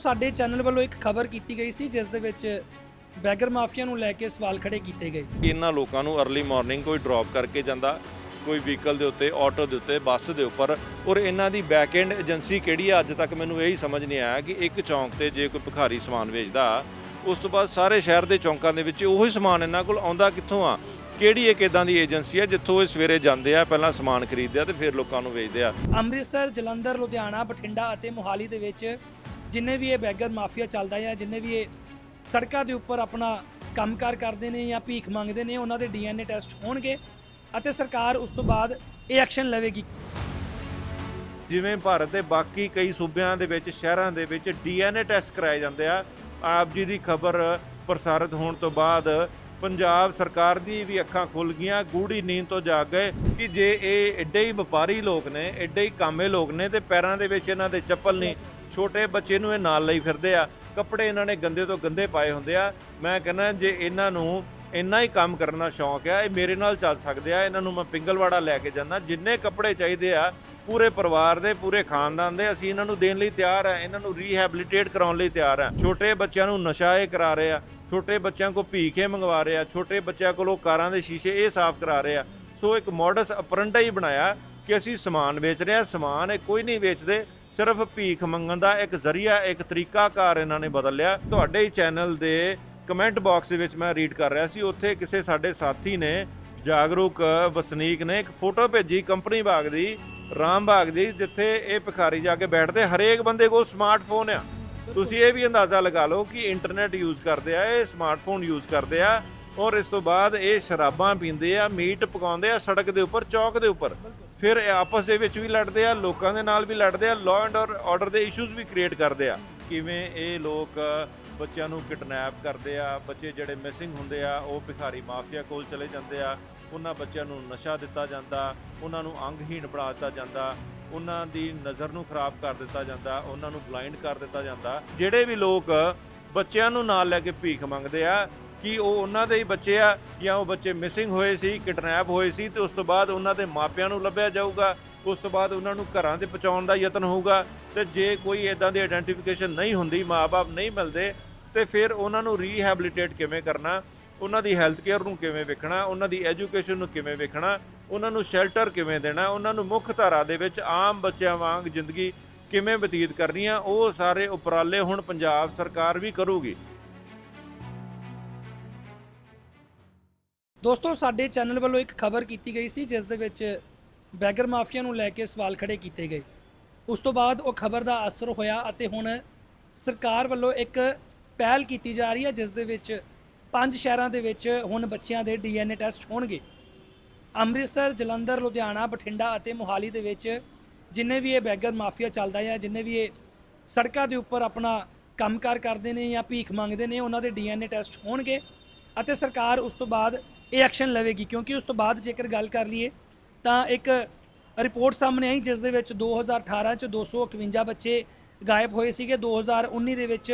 ਸਾਡੇ ਚੈਨਲ ਵੱਲੋਂ ਇੱਕ ਖਬਰ ਕੀਤੀ ਗਈ ਸੀ ਜਿਸ ਦੇ ਵਿੱਚ ਬੈਗਰ ਮਾਫੀਆ ਨੂੰ ਲੈ ਕੇ ਸਵਾਲ ਖੜੇ ਕੀਤੇ ਗਏ। ਇਹਨਾਂ ਲੋਕਾਂ ਨੂੰ अर्ਲੀ ਮਾਰਨਿੰਗ ਕੋਈ ਡ੍ਰੌਪ ਕਰਕੇ ਜਾਂਦਾ ਕੋਈ ਵਹੀਕਲ ਦੇ ਉੱਤੇ ਆਟੋ ਦੇ ਉੱਤੇ ਬੱਸ ਦੇ ਉੱਪਰ। ਔਰ ਇਹਨਾਂ ਦੀ ਬੈਕ ਐਂਡ ਏਜੰਸੀ ਕਿਹੜੀ ਆ ਅੱਜ ਤੱਕ ਮੈਨੂੰ ਇਹੀ ਸਮਝ ਨਹੀਂ ਆਇਆ ਕਿ ਇੱਕ ਚੌਂਕ ਤੇ ਜੇ ਕੋਈ ਭਿਖਾਰੀ ਸਮਾਨ ਵੇਚਦਾ ਉਸ ਤੋਂ ਬਾਅਦ ਸਾਰੇ ਸ਼ਹਿਰ ਦੇ ਚੌਂਕਾਂ ਦੇ ਵਿੱਚ ਉਹੀ ਸਮਾਨ ਇਹਨਾਂ ਕੋਲ ਆਉਂਦਾ ਕਿੱਥੋਂ ਆ? ਕਿਹੜੀ ਇੱਕ ਇਦਾਂ ਦੀ ਏਜੰਸੀ ਆ ਜਿੱਥੋਂ ਇਹ ਸਵੇਰੇ ਜਾਂਦੇ ਆ ਪਹਿਲਾਂ ਸਮਾਨ ਖਰੀਦਦੇ ਆ ਤੇ ਫਿਰ ਲੋਕਾਂ ਨੂੰ ਵੇਚਦੇ ਆ? ਅੰਮ੍ਰਿਤਸਰ ਜਲੰਧਰ ਲੁਧਿਆਣਾ ਬਠਿੰਡਾ ਅਤੇ ਮੋਹਾਲੀ ਦੇ ਵਿੱਚ ਜਿੰਨੇ ਵੀ ਇਹ ਬੈਗਰ ਮਾਫੀਆ ਚੱਲਦਾ ਆ ਜਿੰਨੇ ਵੀ ਇਹ ਸੜਕਾਂ ਦੇ ਉੱਪਰ ਆਪਣਾ ਕੰਮਕਾਰ ਕਰਦੇ ਨੇ ਜਾਂ ਭੀਖ ਮੰਗਦੇ ਨੇ, ਉਹਨਾਂ ਦੇ ਡੀਐਨਏ ਟੈਸਟ ਹੋਣਗੇ ਅਤੇ ਸਰਕਾਰ ਉਸ ਤੋਂ ਬਾਅਦ ਇਹ ਐਕਸ਼ਨ ਲਵੇਗੀ। ਜਿਵੇਂ ਭਾਰਤ ਦੇ ਬਾਕੀ ਕਈ ਸੂਬਿਆਂ ਦੇ ਵਿੱਚ, ਸ਼ਹਿਰਾਂ ਦੇ ਵਿੱਚ ਡੀਐਨਏ ਟੈਸਟ ਕਰਾਏ ਜਾਂਦੇ ਆ। ਆਪ ਜੀ ਦੀ ਖਬਰ ਪ੍ਰਸਾਰਿਤ ਹੋਣ ਤੋਂ ਬਾਅਦ ਪੰਜਾਬ ਸਰਕਾਰ ਦੀ ਵੀ ਅੱਖਾਂ ਖੁੱਲ ਗਈਆਂ ਗੂੜੀ ਨੀਂਦ ਤੋਂ ਜਾਗ ਗਏ ਕਿ ਜੇ ਇਹ ਐਡੇ ਹੀ ਵਪਾਰੀ ਲੋਕ ਨੇ ਐਡੇ ਹੀ ਕਾਮੇ ਲੋਕ ਨੇ ਤੇ ਪੈਰਾਂ ਦੇ ਵਿੱਚ ਇਹਨਾਂ ਦੇ ਚੱਪਲ ਨਹੀਂ ਛੋਟੇ ਬੱਚੇ ਨੂੰ ਇਹ ਨਾਲ ਲਈ ਫਿਰਦੇ ਆ। ਕੱਪੜੇ ਇਹਨਾਂ ਨੇ ਗੰਦੇ ਤੋਂ ਗੰਦੇ ਪਾਏ ਹੁੰਦੇ ਆ। ਮੈਂ ਕਹਿੰਦਾ, ਜੇ ਇਹਨਾਂ ਨੂੰ ਇੰਨਾ ਹੀ ਕੰਮ ਕਰਨ ਦਾ ਸ਼ੌਂਕ ਆ, ਇਹ ਮੇਰੇ ਨਾਲ ਚੱਲ ਸਕਦੇ ਆ। ਇਹਨਾਂ ਨੂੰ ਮੈਂ ਪਿੰਗਲਵਾੜਾ ਲੈ ਕੇ ਜਾਂਦਾ। ਜਿੰਨੇ ਕੱਪੜੇ ਚਾਹੀਦੇ ਆ, ਪੂਰੇ ਪਰਿਵਾਰ ਦੇ, ਪੂਰੇ ਖਾਨਦਾਨ ਦੇ, ਅਸੀਂ ਇਹਨਾਂ ਨੂੰ ਦੇਣ ਲਈ ਤਿਆਰ ਆ। ਇਹਨਾਂ ਨੂੰ ਰੀਹੈਬਿਲਿਟੇਟ ਕਰਾਉਣ ਲਈ ਤਿਆਰ ਆ। ਛੋਟੇ ਬੱਚਿਆਂ ਨੂੰ ਨਸ਼ਾ ਇਹ ਕਰਾ ਰਹੇ ਆ। ਛੋਟੇ ਬੱਚਿਆਂ ਕੋ ਭੀਖੇ ਮੰਗਵਾ ਰਹੇ ਆ। ਛੋਟੇ ਬੱਚਿਆਂ ਕੋਲੋਂ ਕਾਰਾਂ ਦੇ ਸ਼ੀਸ਼ੇ ਇਹ ਸਾਫ਼ ਕਰਾ ਰਹੇ ਆ। ਸੋ ਇੱਕ ਮੋਡਸ ਅਪਰੰਡਾ ਹੀ ਬਣਾਇਆ ਕਿ ਅਸੀਂ ਸਮਾਨ ਵੇਚ ਰਹੇ ਆ। ਸਮਾਨ ਇਹ ਕੋਈ ਨਹੀਂ ਵੇਚਦੇ। ਸਿਰਫ ਭੀਖ ਮੰਗਣ ਦਾ ਇੱਕ ਜ਼ਰੀਆ, ਇੱਕ ਤਰੀਕਾਕਾਰ ਇਹਨਾਂ ਨੇ ਬਦਲ ਲਿਆ ਤੁਹਾਡੇ ਹੀ ਚੈਨਲ ਦੇ ਕਮੈਂਟ ਬਾਕਸ ਦੇ ਵਿੱਚ ਮੈਂ ਰੀਡ ਕਰ ਰਿਹਾ ਸੀ, ਉੱਥੇ ਕਿਸੇ ਸਾਡੇ ਸਾਥੀ ਨੇ ਜਾਗਰੂਕ ਵਸਨੀਕ ਨੇ ਇੱਕ ਫੋਟੋ ਭੇਜੀ ਕੰਪਨੀ ਬਾਗ ਦੀ, ਰਾਮ ਬਾਗ ਦੀ, ਜਿੱਥੇ ਇਹ ਭਿਖਾਰੀ ਜਾ ਕੇ ਬੈਠਦੇ। ਹਰੇਕ ਬੰਦੇ ਕੋਲ ਸਮਾਰਟਫੋਨ ਆ। ਤੁਸੀਂ ਇਹ ਵੀ ਅੰਦਾਜ਼ਾ ਲਗਾ ਲਓ ਕਿ ਇੰਟਰਨੈਟ ਯੂਜ਼ ਕਰਦੇ ਆ, ਇਹ ਸਮਾਰਟਫੋਨ ਯੂਜ਼ ਕਰਦੇ ਆ, ਔਰ ਇਸ ਤੋਂ ਬਾਅਦ ਇਹ ਸ਼ਰਾਬਾਂ ਪੀਂਦੇ ਆ, ਮੀਟ ਪਕਾਉਂਦੇ ਆ, ਸੜਕ ਦੇ ਉੱਪਰ, ਚੌਕ ਦੇ ਉੱਪਰ। ਫਿਰ ਆਪਸ ਦੇ ਵਿੱਚ ਵੀ ਲੜਦੇ ਆ, ਲੋਕਾਂ ਦੇ ਨਾਲ ਵੀ ਲੜਦੇ ਆ ਲਾਅ ਐਂਡ ਆਰਡਰ ਦੇ ਇਸ਼ੂਜ਼ ਵੀ ਕ੍ਰੀਏਟ ਕਰਦੇ ਆ। ਕਿਵੇਂ ਇਹ ਲੋਕ ਬੱਚਿਆਂ ਨੂੰ ਕਿਡਨੈਪ ਕਰਦੇ ਆ, ਬੱਚੇ ਜਿਹੜੇ ਮਿਸਿੰਗ ਹੁੰਦੇ ਆ, ਉਹ ਭਿਖਾਰੀ ਮਾਫੀਆ ਕੋਲ ਚਲੇ ਜਾਂਦੇ ਆ, ਉਹਨਾਂ ਬੱਚਿਆਂ ਨੂੰ ਨਸ਼ਾ ਦਿੱਤਾ ਜਾਂਦਾ, ਉਹਨਾਂ ਨੂੰ ਅੰਗਹੀਣ ਬਣਾ ਦਿੱਤਾ ਜਾਂਦਾ, ਉਹਨਾਂ ਦੀ ਨਜ਼ਰ ਨੂੰ ਖਰਾਬ ਕਰ ਦਿੱਤਾ ਜਾਂਦਾ, ਉਹਨਾਂ ਨੂੰ ਬਲਾਈਂਡ ਕਰ ਦਿੱਤਾ ਜਾਂਦਾ। ਜਿਹੜੇ ਵੀ ਲੋਕ ਬੱਚਿਆਂ ਨੂੰ ਨਾਲ ਲੈ ਕੇ ਭੀਖ ਮੰਗਦੇ ਆ ਕਿ ਉਹ ਉਹਨਾਂ ਦੇ ਹੀ ਬੱਚੇ ਆ ਜਾਂ ਉਹ ਬੱਚੇ ਮਿਸਿੰਗ ਹੋਏ ਸੀ ਕਿਡਨੈਪ ਹੋਏ ਸੀ, ਤੇ ਉਸ ਤੋਂ ਬਾਅਦ ਉਹਨਾਂ ਦੇ ਮਾਪਿਆਂ ਨੂੰ ਲੱਭਿਆ ਜਾਊਗਾ, ਉਸ ਤੋਂ ਬਾਅਦ ਉਹਨਾਂ ਨੂੰ ਘਰਾਂ ਦੇ ਪਹੁੰਚਾਉਣ ਦਾ ਯਤਨ ਹੋਊਗਾ, ਤੇ ਜੇ ਕੋਈ ਇਦਾਂ ਦੀ ਆਇਡੈਂਟੀਫਿਕੇਸ਼ਨ ਨਹੀਂ ਹੁੰਦੀ ਮਾਪੇ ਨਹੀਂ ਮਿਲਦੇ, ਤੇ ਫਿਰ ਉਹਨਾਂ ਨੂੰ ਰੀਹੈਬਿਲਿਟੇਟ ਕਿਵੇਂ ਕਰਨਾ, ਉਹਨਾਂ ਦੀ ਹੈਲਥ ਕੇਅਰ ਨੂੰ ਕਿਵੇਂ ਵੇਖਣਾ, ਉਹਨਾਂ ਦੀ ਐਜੂਕੇਸ਼ਨ ਨੂੰ ਕਿਵੇਂ ਵੇਖਣਾ, ਉਹਨਾਂ ਨੂੰ ਸ਼ੈਲਟਰ ਕਿਵੇਂ ਦੇਣਾ, ਉਹਨਾਂ ਨੂੰ ਮੁੱਖ ਧਾਰਾ ਦੇ ਵਿੱਚ ਆਮ ਬੱਚਿਆਂ ਵਾਂਗ ਜ਼ਿੰਦਗੀ ਕਿਵੇਂ ਬਤੀਤ ਕਰਨੀ ਆ, ਉਹ ਸਾਰੇ ਉਪਰਾਲੇ ਹੁਣ ਪੰਜਾਬ ਸਰਕਾਰ ਵੀ ਕਰੂਗੀ। ਦੋਸਤੋ, ਸਾਡੇ ਚੈਨਲ ਵੱਲੋਂ ਇੱਕ ਖਬਰ ਕੀਤੀ ਗਈ ਸੀ, ਜਿਸ ਦੇ ਵਿੱਚ ਬੈਗਰ ਮਾਫੀਆ ਨੂੰ ਲੈ ਕੇ ਸਵਾਲ ਖੜੇ ਕੀਤੇ ਗਏ। ਉਸ ਤੋਂ ਬਾਅਦ ਉਹ ਖਬਰ ਦਾ ਅਸਰ ਹੋਇਆ ਅਤੇ ਹੁਣ ਸਰਕਾਰ ਵੱਲੋਂ ਇੱਕ ਪਹਿਲ ਕੀਤੀ ਜਾ ਰਹੀ ਹੈ, ਜਿਸ ਦੇ ਵਿੱਚ ਪੰਜ ਸ਼ਹਿਰਾਂ ਦੇ ਵਿੱਚ ਹੁਣ ਬੱਚਿਆਂ ਦੇ ਡੀਐਨਏ ਟੈਸਟ ਹੋਣਗੇ। ਅੰਮ੍ਰਿਤਸਰ, ਜਲੰਧਰ, ਲੁਧਿਆਣਾ, ਬਠਿੰਡਾ ਅਤੇ ਮੋਹਾਲੀ ਦੇ ਵਿੱਚ ਜਿੰਨੇ ਵੀ ਇਹ ਬੈਗਰ ਮਾਫੀਆ ਚੱਲਦਾ ਹੈ ਜਿੰਨੇ ਵੀ ਇਹ ਸੜਕਾਂ ਦੇ ਉੱਪਰ ਆਪਣਾ ਕੰਮਕਾਰ ਕਰਦੇ ਨੇ ਜਾਂ ਭੀਖ ਮੰਗਦੇ ਨੇ, ਉਹਨਾਂ ਦੇ ਡੀਐਨਏ ਟੈਸਟ ਹੋਣਗੇ ਅਤੇ ਸਰਕਾਰ ਉਸ ਤੋਂ ਬਾਅਦ ਇਹ ਐਕਸ਼ਨ ਲਵੇਗੀ ਕਿਉਂਕਿ ਉਸ ਤੋਂ ਬਾਅਦ ਜੇਕਰ ਗੱਲ ਕਰ ਲਈਏ ਤਾਂ ਇੱਕ ਰਿਪੋਰਟ ਸਾਹਮਣੇ ਆਈ ਜਿਸ ਦੇ ਵਿੱਚ 2018 ਚ 251 ਬੱਚੇ ਗਾਇਬ ਹੋਏ ਸੀਗੇ 2019 ਦੇ ਵਿੱਚ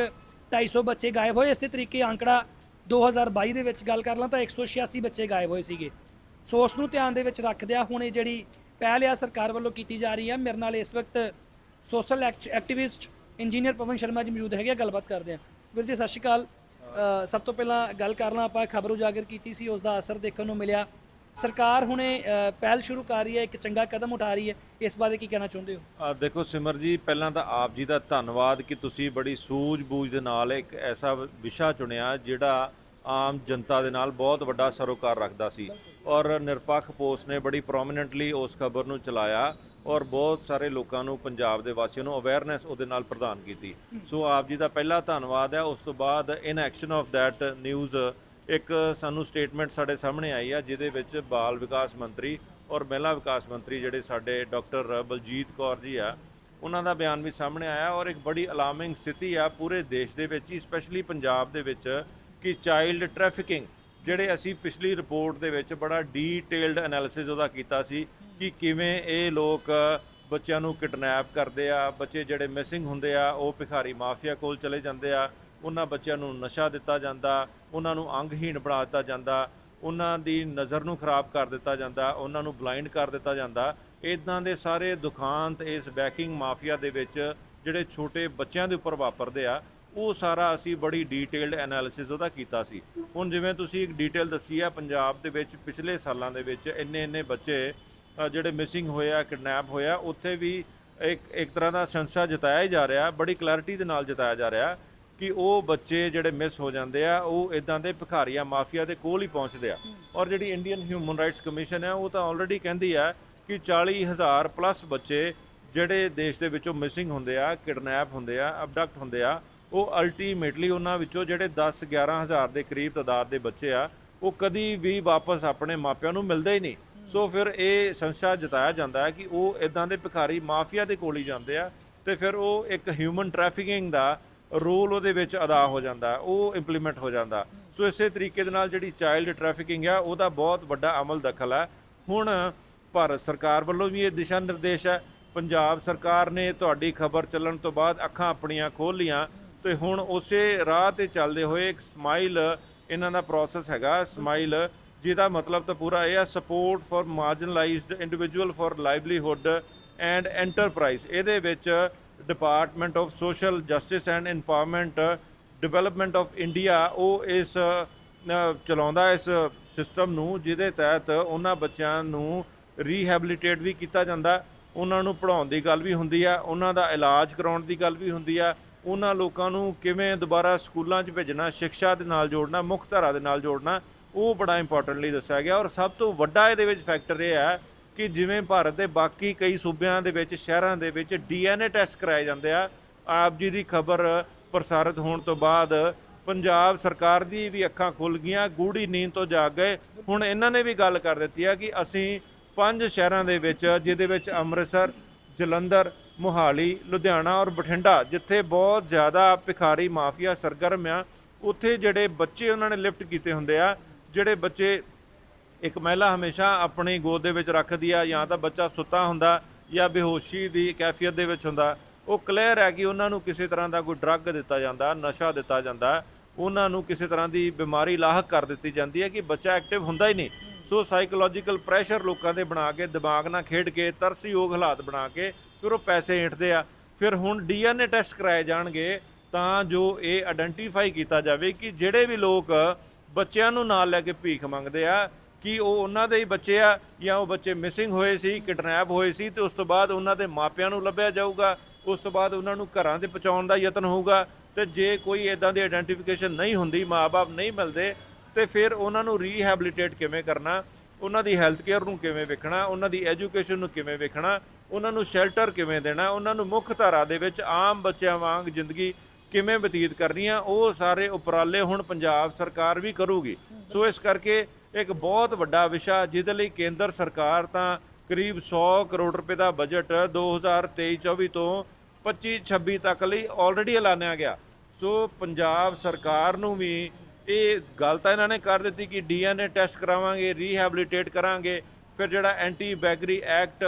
250 ਬੱਚੇ ਗਾਇਬ ਹੋਏ। ਇਸੇ ਤਰੀਕੇ ਅੰਕੜਾ 2022 ਦੇ ਵਿੱਚ ਗੱਲ ਕਰ ਲਾਂ ਤਾਂ 186 ਬੱਚੇ ਗਾਇਬ ਹੋਏ ਸੀਗੇ। ਸੋ ਉਸ ਨੂੰ ਧਿਆਨ ਦੇ ਵਿੱਚ ਰੱਖਦਿਆਂ ਹੁਣ ਇਹ ਜਿਹੜੀ ਪਹਿਲ ਆ ਸਰਕਾਰ ਵੱਲੋਂ ਕੀਤੀ ਜਾ ਰਹੀ ਹੈ ਮੇਰੇ ਨਾਲ ਇਸ ਵਕਤ social activist engineer Pawan Sharma ji ਮੌਜੂਦ ਹੈਗੇ ਆ, ਗੱਲਬਾਤ ਕਰਦੇ ਹਾਂ ਵੀਰ ਜੀ ਸਤਿ ਸ਼੍ਰੀ ਅਕਾਲ। ਸਭ ਤੋਂ ਪਹਿਲਾਂ ਗੱਲ ਕਰਨਾ, ਆਪਾਂ ਖਬਰ ਉਜਾਗਰ ਕੀਤੀ ਸੀ ਉਸ ਦਾ ਅਸਰ ਦੇਖਣ ਨੂੰ ਮਿਲਿਆ। ਸਰਕਾਰ ਹੁਣੇ ਪਹਿਲ ਸ਼ੁਰੂ ਕਰ ਰਹੀ ਹੈ, ਇੱਕ ਚੰਗਾ ਕਦਮ ਉਠਾ ਰਹੀ ਹੈ। ਇਸ ਬਾਰੇ ਕੀ ਕਹਿਣਾ ਚਾਹੁੰਦੇ ਹੋ? ਦੇਖੋ ਸਿਮਰ ਜੀ, ਪਹਿਲਾਂ ਤਾਂ ਆਪ ਜੀ ਦਾ ਧੰਨਵਾਦ ਕਿ ਤੁਸੀਂ ਬੜੀ ਸੂਝ-ਬੂਝ ਦੇ ਨਾਲ ਇੱਕ ਐਸਾ ਵਿਸ਼ਾ ਚੁਣਿਆ, ਜਿਹੜਾ ਆਮ ਜਨਤਾ ਦੇ ਨਾਲ ਬਹੁਤ ਵੱਡਾ ਸਰੋਕਾਰ ਰੱਖਦਾ ਸੀ। ਔਰ ਨਿਰਪੱਖ ਪੋਸਟ ਨੇ ਬੜੀ ਪ੍ਰੋਮਿਨੈਂਟਲੀ ਉਸ ਖਬਰ ਨੂੰ ਚਲਾਇਆ। ਔਰ ਬਹੁਤ ਸਾਰੇ ਲੋਕਾਂ ਨੂੰ, ਪੰਜਾਬ ਦੇ ਵਾਸੀਆਂ ਨੂੰ ਅਵੇਅਰਨੈਸ ਉਹਦੇ ਨਾਲ ਪ੍ਰਦਾਨ ਕੀਤੀ। ਸੋ ਆਪ ਜੀ ਦਾ ਪਹਿਲਾ ਧੰਨਵਾਦ ਹੈ। ਉਸ ਤੋਂ ਬਾਅਦ in action of that news ਇੱਕ ਸਾਨੂੰ ਸਟੇਟਮੈਂਟ ਸਾਡੇ ਸਾਹਮਣੇ ਆਈ ਆ, ਜਿਹਦੇ ਵਿੱਚ ਬਾਲ ਵਿਕਾਸ ਮੰਤਰੀ ਔਰ ਮਹਿਲਾ ਵਿਕਾਸ ਮੰਤਰੀ ਜਿਹੜੇ ਸਾਡੇ ਡਾਕਟਰ ਬਲਜੀਤ ਕੌਰ ਜੀ ਆ, ਉਹਨਾਂ ਦਾ ਬਿਆਨ ਵੀ ਸਾਹਮਣੇ ਆਇਆ ਔਰ ਇੱਕ ਬੜੀ ਅਲਾਰਮਿੰਗ ਸਥਿਤੀ ਆ ਪੂਰੇ ਦੇਸ਼ ਦੇ ਵਿੱਚ ਹੀ ਸਪੈਸ਼ਲੀ ਪੰਜਾਬ ਦੇ ਵਿੱਚ, ਕਿ ਚਾਈਲਡ ਟ੍ਰੈਫਿਕਿੰਗ ਜਿਹੜੇ ਅਸੀਂ ਪਿਛਲੀ ਰਿਪੋਰਟ ਦੇ ਵਿੱਚ ਬੜਾ ਡੀਟੇਲਡ ਐਨਾਲਿਸਿਸ ਉਹਦਾ ਕੀਤਾ ਸੀ ਕਿ ਕਿਵੇਂ ਇਹ ਲੋਕ ਬੱਚਿਆਂ ਨੂੰ ਕਿਡਨੈਪ ਕਰਦੇ ਆ, ਬੱਚੇ ਜਿਹੜੇ ਮਿਸਿੰਗ ਹੁੰਦੇ ਆ, ਉਹ ਭਿਖਾਰੀ ਮਾਫੀਆ ਕੋਲ ਚਲੇ ਜਾਂਦੇ ਆ, ਉਹਨਾਂ ਬੱਚਿਆਂ ਨੂੰ ਨਸ਼ਾ ਦਿੱਤਾ ਜਾਂਦਾ, ਉਹਨਾਂ ਨੂੰ ਅੰਗਹੀਣ ਬਣਾ ਦਿੱਤਾ ਜਾਂਦਾ, ਉਹਨਾਂ ਦੀ ਨਜ਼ਰ ਨੂੰ ਖਰਾਬ ਕਰ ਦਿੱਤਾ ਜਾਂਦਾ, ਉਹਨਾਂ ਨੂੰ ਬਲਾਈਂਡ ਕਰ ਦਿੱਤਾ ਜਾਂਦਾ। ਇਦਾਂ ਦੇ ਸਾਰੇ ਦੁਖਾਂਤ ਇਸ ਬੈਕਿੰਗ ਮਾਫੀਆ ਦੇ ਵਿੱਚ ਜਿਹੜੇ ਛੋਟੇ ਬੱਚਿਆਂ ਦੇ ਉੱਪਰ ਵਾਪਰਦੇ ਆ ਉਹ ਸਾਰਾ ਅਸੀਂ ਬੜੀ ਡੀਟੇਲਡ ਐਨਾਲਿਸਿਸ ਉਹਦਾ ਕੀਤਾ ਸੀ। ਹੁਣ ਜਿਵੇਂ ਤੁਸੀਂ ਇੱਕ ਡੀਟੇਲ ਦੱਸੀ ਆ ਪੰਜਾਬ ਦੇ ਵਿੱਚ ਪਿਛਲੇ ਸਾਲਾਂ ਦੇ ਵਿੱਚ ਇੰਨੇ ਇੰਨੇ ਬੱਚੇ ਜਿਹੜੇ ਮਿਸਿੰਗ ਹੋਏ ਆ ਕਿਡਨੈਪ ਹੋਏ ਆ, ਉੱਥੇ ਵੀ ਇੱਕ ਇੱਕ ਤਰ੍ਹਾਂ ਦਾ ਸੰਸ਼ਾ ਜਤਾਇਆ ਹੀ ਜਾ ਰਿਹਾ, ਬੜੀ ਕਲੈਰਿਟੀ ਦੇ ਨਾਲ ਜਤਾਇਆ ਜਾ ਰਿਹਾ ਕਿ ਉਹ ਬੱਚੇ ਜਿਹੜੇ ਮਿਸ ਹੋ ਜਾਂਦੇ ਆ, ਉਹ ਇਦਾਂ ਦੇ ਭਿਖਾਰੀਆਂ, ਮਾਫੀਆ ਦੇ ਕੋਲ ਹੀ ਪਹੁੰਚਦੇ ਆ। ਔਰ ਜਿਹੜੀ ਇੰਡੀਅਨ ਹਿਊਮਨ ਰਾਈਟਸ ਕਮਿਸ਼ਨ ਹੈ, ਉਹ ਤਾਂ ਆਲਰੇਡੀ ਕਹਿੰਦੀ ਆ ਕਿ 40000 ਪਲੱਸ ਬੱਚੇ ਜਿਹੜੇ ਦੇਸ਼ ਦੇ ਵਿੱਚੋਂ ਮਿਸਿੰਗ ਹੁੰਦੇ ਆ ਕਿਡਨੈਪ ਹੁੰਦੇ ਆ ਅਬਡਕਟ ਹੁੰਦੇ ਆ ਉਹ ਅਲਟੀਮੇਟਲੀ ਉਹਨਾਂ ਵਿੱਚੋਂ ਜਿਹੜੇ 10 11000 ਦੇ ਕਰੀਬ ਤਾਦਾਦ ਦੇ ਬੱਚੇ ਆ, ਉਹ ਕਦੀ ਵੀ ਵਾਪਸ ਆਪਣੇ ਮਾਪਿਆਂ ਨੂੰ ਮਿਲਦੇ ਹੀ ਨਹੀਂ। ਸੋ ਫਿਰ ਇਹ ਸੰਸ਼ਾ ਜਤਾਇਆ ਜਾਂਦਾ ਹੈ ਕਿ ਉਹ ਇਦਾਂ ਦੇ ਭਿਖਾਰੀ ਮਾਫੀਆ ਦੇ ਕੋਲ ਹੀ ਜਾਂਦੇ ਆ ਤੇ ਫਿਰ ਉਹ ਇੱਕ ਹਿਊਮਨ ਟ੍ਰੈਫਿਕਿੰਗ ਦਾ ਰੋਲ ਉਹਦੇ ਵਿੱਚ ਅਦਾ ਹੋ ਜਾਂਦਾ, ਉਹ ਇੰਪਲੀਮੈਂਟ ਹੋ ਜਾਂਦਾ। ਸੋ ਇਸੇ ਤਰੀਕੇ ਦੇ ਨਾਲ ਜਿਹੜੀ ਚਾਈਲਡ ਟ੍ਰੈਫਿਕਿੰਗ ਆ, ਉਹਦਾ ਬਹੁਤ ਵੱਡਾ ਅਮਲ ਦਖਲ ਹੈ ਹੁਣ ਭਾਰਤ ਸਰਕਾਰ ਵੱਲੋਂ ਵੀ ਇਹ ਦਿਸ਼ਾ ਨਿਰਦੇਸ਼ ਹੈ। ਪੰਜਾਬ ਸਰਕਾਰ ਨੇ ਤੁਹਾਡੀ ਖਬਰ ਚੱਲਣ ਤੋਂ ਬਾਅਦ ਅੱਖਾਂ ਆਪਣੀਆਂ ਖੋਲ ਲੀਆਂ। ਤੇ ਹੁਣ ਉਸੇ ਰਾਹ ਤੇ ਚੱਲਦੇ ਹੋਏ ਇੱਕ ਸਮਾਈਲ ਇਹਨਾਂ ਦਾ ਪ੍ਰੋਸੈਸ ਹੈਗਾ। ਸਮਾਈਲ ਜਿਹਦਾ ਮਤਲਬ ਤਾਂ ਪੂਰਾ ਇਹ ਆ support for marginalized individual for livelihood and enterprise ਇਹਦੇ ਵਿੱਚ department of social justice and empowerment development of India ਉਹ ਇਸ ਚਲਾਉਂਦਾ ਇਸ ਸਿਸਟਮ ਨੂੰ, ਜਿਹਦੇ ਤਹਿਤ ਉਹਨਾਂ ਬੱਚਿਆਂ ਨੂੰ ਰੀਹੈਬਿਲਿਟੇਟ ਵੀ ਕੀਤਾ ਜਾਂਦਾ। ਉਹਨਾਂ ਨੂੰ ਪੜ੍ਹਾਉਣ ਦੀ ਗੱਲ ਵੀ ਹੁੰਦੀ ਆ, ਉਹਨਾਂ ਦਾ ਇਲਾਜ ਕਰਾਉਣ ਦੀ ਗੱਲ ਵੀ ਹੁੰਦੀ ਆ ਉਹਨਾਂ ਲੋਕਾਂ ਨੂੰ ਕਿਵੇਂ ਦੁਬਾਰਾ ਸਕੂਲਾਂ 'ਚ ਭੇਜਣਾ ਸਿੱਖਿਆ ਦੇ ਨਾਲ ਜੋੜਨਾ, ਮੁੱਖ ਧਾਰਾ ਦੇ ਨਾਲ ਜੋੜਨਾ, ਉਹ ਬੜਾ ਇੰਪੋਰਟੈਂਟਲੀ ਦੱਸਿਆ ਗਿਆ। ਔਰ ਸਭ ਤੋਂ ਵੱਡਾ ਇਹਦੇ ਵਿੱਚ ਫੈਕਟਰ ਇਹ ਹੈ ਕਿ ਜਿਵੇਂ ਭਾਰਤ ਦੇ ਬਾਕੀ ਕਈ ਸੂਬਿਆਂ ਦੇ ਵਿੱਚ, ਸ਼ਹਿਰਾਂ ਦੇ ਵਿੱਚ ਡੀਐਨਏ ਟੈਸਟ ਕਰਾਏ ਜਾਂਦੇ ਆ। ਆਪ ਜੀ ਦੀ ਖਬਰ ਪ੍ਰਸਾਰਿਤ ਹੋਣ ਤੋਂ ਬਾਅਦ ਪੰਜਾਬ ਸਰਕਾਰ ਦੀ ਵੀ ਅੱਖਾਂ ਖੁੱਲ ਗਈਆਂ ਗੂੜੀ ਨੀਂਦ ਤੋਂ ਜਾਗ ਗਏ। ਹੁਣ ਇਹਨਾਂ ਨੇ ਵੀ ਗੱਲ ਕਰ ਦਿੱਤੀ ਆ ਕਿ ਅਸੀਂ ਪੰਜ ਸ਼ਹਿਰਾਂ ਦੇ ਵਿੱਚ, ਜਿਹਦੇ ਵਿੱਚ ਅੰਮ੍ਰਿਤਸਰ, ਜਲੰਧਰ ਮੋਹਾਲੀ, ਲੁਧਿਆਣਾ ਔਰ ਬਠਿੰਡਾ, ਜਿੱਥੇ ਬਹੁਤ ਜ਼ਿਆਦਾ ਭਿਖਾਰੀ ਮਾਫੀਆ ਸਰਗਰਮ ਆ, ਉੱਥੇ ਜਿਹੜੇ ਬੱਚੇ ਉਹਨਾਂ ਨੇ ਲਿਫਟ ਕੀਤੇ ਹੁੰਦੇ ਆ, ਜਿਹੜੇ ਬੱਚੇ ਇੱਕ ਮਹਿਲਾ ਹਮੇਸ਼ਾ ਆਪਣੀ ਗੋਦ ਦੇ ਵਿੱਚ ਰੱਖਦੀ ਆ, ਜਾਂ ਤਾਂ ਬੱਚਾ ਸੁੱਤਾ ਹੁੰਦਾ ਜਾਂ ਬੇਹੋਸ਼ੀ ਦੀ ਕੈਫੀਅਤ ਦੇ ਵਿੱਚ ਹੁੰਦਾ, ਉਹ ਕਲੀਅਰ ਹੈ ਕਿ ਉਹਨਾਂ ਨੂੰ ਕਿਸੇ ਤਰ੍ਹਾਂ ਦਾ ਕੋਈ ਡਰੱਗ ਦਿੱਤਾ ਜਾਂਦਾ, ਨਸ਼ਾ ਦਿੱਤਾ ਜਾਂਦਾ, ਉਹਨਾਂ ਨੂੰ ਕਿਸੇ ਤਰ੍ਹਾਂ ਦੀ ਬਿਮਾਰੀ ਲਾਹਕ ਕਰ ਦਿੱਤੀ ਜਾਂਦੀ ਹੈ ਕਿ ਬੱਚਾ ਐਕਟਿਵ ਹੁੰਦਾ ਹੀ ਨਹੀਂ। ਸੋ ਸਾਈਕੋਲੋਜੀਕਲ ਪ੍ਰੈਸ਼ਰ ਲੋਕਾਂ ਦੇ ਬਣਾ ਕੇ, ਦਿਮਾਗ ਨਾਲ ਖੇਡ ਕੇ, ਤਰਸਯੋਗ ਹਾਲਾਤ ਬਣਾ ਕੇ, ਫਿਰ ਉਹ ਪੈਸੇ ਹੇਠਦੇ ਆ। ਫਿਰ ਹੁਣ ਡੀਐਨਏ ਟੈਸਟ ਕਰਾਏ ਜਾਣਗੇ ਤਾਂ ਜੋ ਇਹ ਆਇਡੈਂਟੀਫਾਈ ਕੀਤਾ ਜਾਵੇ ਕਿ ਜਿਹੜੇ ਵੀ ਲੋਕ ਬੱਚਿਆਂ ਨੂੰ ਨਾਲ ਲੈ ਕੇ ਭੀਖ ਮੰਗਦੇ ਆ, ਕਿ ਉਹ ਉਹਨਾਂ ਦੇ ਹੀ ਬੱਚੇ ਆ ਜਾਂ ਉਹ ਬੱਚੇ ਮਿਸਿੰਗ ਹੋਏ ਸੀ ਕਿਡਨੈਪ ਹੋਏ ਸੀ, ਤੇ ਉਸ ਤੋਂ ਬਾਅਦ ਉਹਨਾਂ ਦੇ ਮਾਪਿਆਂ ਨੂੰ ਲੱਭਿਆ ਜਾਊਗਾ, ਉਸ ਤੋਂ ਬਾਅਦ ਉਹਨਾਂ ਨੂੰ ਘਰਾਂ 'ਤੇ ਪਹੁੰਚਾਉਣ ਦਾ ਯਤਨ ਹੋਊਗਾ, ਤੇ ਜੇ ਕੋਈ ਇਦਾਂ ਦੀ ਆਇਡੈਂਟੀਫਿਕੇਸ਼ਨ ਨਹੀਂ ਹੁੰਦੀ ਮਾਪੇ ਨਹੀਂ ਮਿਲਦੇ ਤੇ ਫਿਰ ਉਹਨਾਂ ਨੂੰ ਰੀਹੈਬਿਲਿਟੇਟ ਕਿਵੇਂ ਕਰਨਾ, ਉਹਨਾਂ ਦੀ ਹੈਲਥ ਕੇਅਰ ਨੂੰ ਕਿਵੇਂ ਵੇਖਣਾ, ਉਹਨਾਂ ਦੀ ਐਜੂਕੇਸ਼ਨ ਨੂੰ ਕਿਵੇਂ ਵੇਖਣਾ, ਉਹਨਾਂ ਨੂੰ ਸ਼ੈਲਟਰ ਕਿਵੇਂ ਦੇਣਾ, ਉਹਨਾਂ ਨੂੰ ਮੁੱਖ ਧਾਰਾ ਦੇ ਵਿੱਚ ਆਮ ਬੱਚਿਆਂ ਵਾਂਗ ਜ਼ਿੰਦਗੀ ਕਿਵੇਂ ਬਤੀਤ ਕਰਨੀ ਆ, ਉਹ ਸਾਰੇ ਉਪਰਾਲੇ ਹੁਣ ਪੰਜਾਬ ਸਰਕਾਰ ਵੀ ਕਰੂਗੀ। ਸੋ ਇਸ ਕਰਕੇ ਇੱਕ ਬਹੁਤ ਵੱਡਾ ਵਿਸ਼ਾ ਜਿਹਦੇ ਲਈ ਕੇਂਦਰ ਸਰਕਾਰ ਤਾਂ ਕਰੀਬ 100 ਕਰੋੜ ਰੁਪਏ ਦਾ ਬਜਟ 2023-24 ਤੋਂ 25-26 ਤੱਕ ਲਈ ਆਲਰੇਡੀ ਐਲਾਨਿਆ ਗਿਆ। ਸੋ ਪੰਜਾਬ ਸਰਕਾਰ ਨੂੰ ਵੀ ਇਹ ਗੱਲ ਤਾਂ ਇਹਨਾਂ ਨੇ ਕਰ ਦਿੱਤੀ ਕਿ ਡੀਐਨਏ ਟੈਸਟ ਕਰਾਵਾਂਗੇ ਰੀਹੈਬਿਲਿਟੇਟ ਕਰਾਂਗੇ। ਫਿਰ ਜਿਹੜਾ ਐਂਟੀ ਬੈਗਰੀ ਐਕਟ